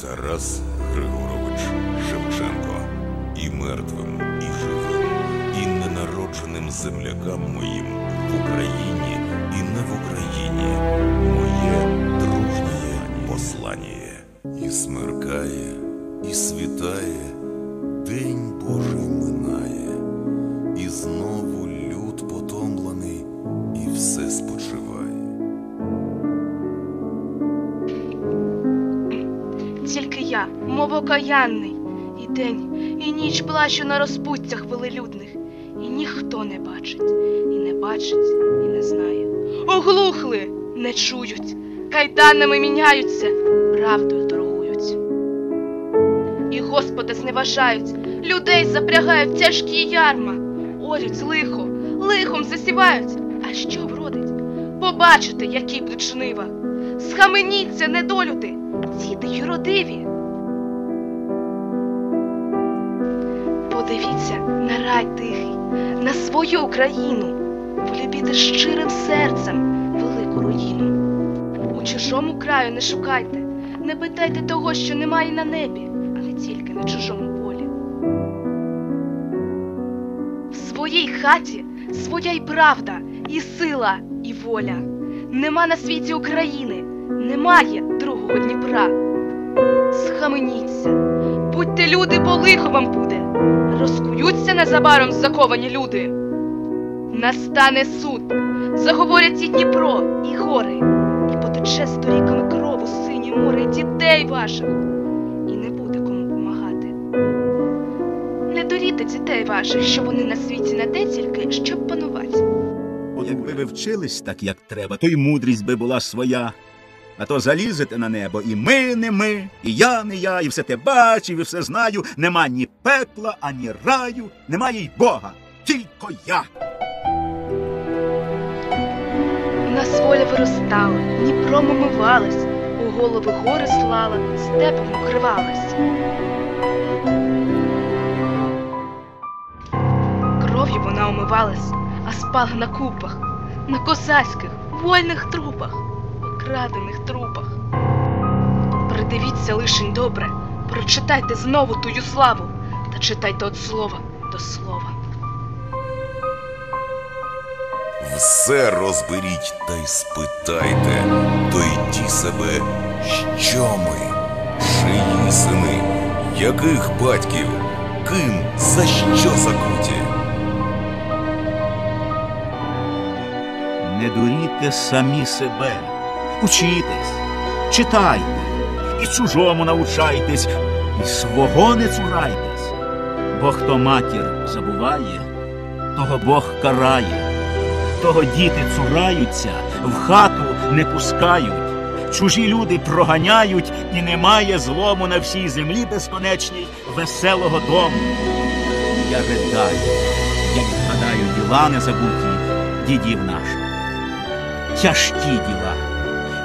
Тарас Григорович Шевченко. І мертвим, і живим, і ненародженим землякам моїм в Україні і не в Україні. Моє дружнє послання. І смеркає, і світає, день мов окаянний, і день, і ніч плачу на розпуттях велелюдних, і ніхто не бачить, і не бачить, і не знає. Оглухли, не чують, кайданами міняються, правдою торгують. І Господа зневажають, людей запрягають тяжкі ярма, орють лихо, лихом засівають. А що вродить? Побачите, які будуть жнива. Схаменіться, недолюди, діти юродиві. Подивіться на рай тихий, на свою Україну, полюбіте щирим серцем велику руїну. У чужому краю не шукайте, не питайте того, що немає на небі, а не тільки на чужому полі. В своїй хаті своя й правда, і сила, і воля. Нема на світі України, немає другого Дніпра. Схаменіться, будьте люди, бо лихо вам буде. Розкуються незабаром заковані люди. Настане суд, заговорять і Дніпро, і гори, і потече сторіками крову синє море і дітей ваших, і не буде кому помагати. Не доріте дітей ваших, що вони на світі не те тільки, щоб панувати. Якби ви вчились так, як треба, то й мудрість би була своя. А то залізете на небо, і ми не ми, і я не я, і все те бачив, і все знаю. Нема ні пекла, ані раю, немає й Бога, тільки я. Нас воля виростала, Дніпром омивалась, у голови гори слала, степом укривалась. Кров'ю вона омивалась, а спала на купах, на козацьких, вольних трупах, окрадених трупах. Придивіться лишень добре, прочитайте знову тую славу, та читайте від слова до слова. Все розберіть та й спитайте, то йді себе, що ми, чиї сини, яких батьків, ким, за що закуті. Не дуріте самі себе, учітесь, читайте, і чужому навчайтесь, і свого не цурайтесь. Бо хто матір забуває, того Бог карає, того діти цураються, в хату не пускають, чужі люди проганяють, і немає злому на всій землі безконечній веселого дому. Я ридаю, я відгадаю діла незабуті дідів наших тяжкі діла.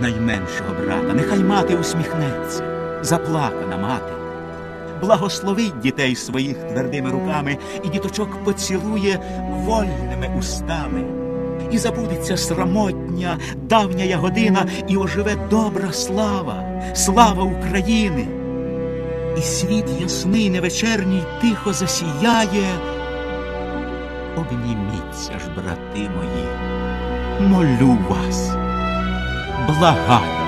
Найменшого брата, нехай мати усміхнеться, заплакана мати. Благословить дітей своїх твердими руками, і діточок поцілує вольними устами. І забудеться срамотня, давня година, і оживе добра слава, слава України. І світ ясний невечерній тихо засіяє. Обніміться ж, брати мої, молю вас, بالله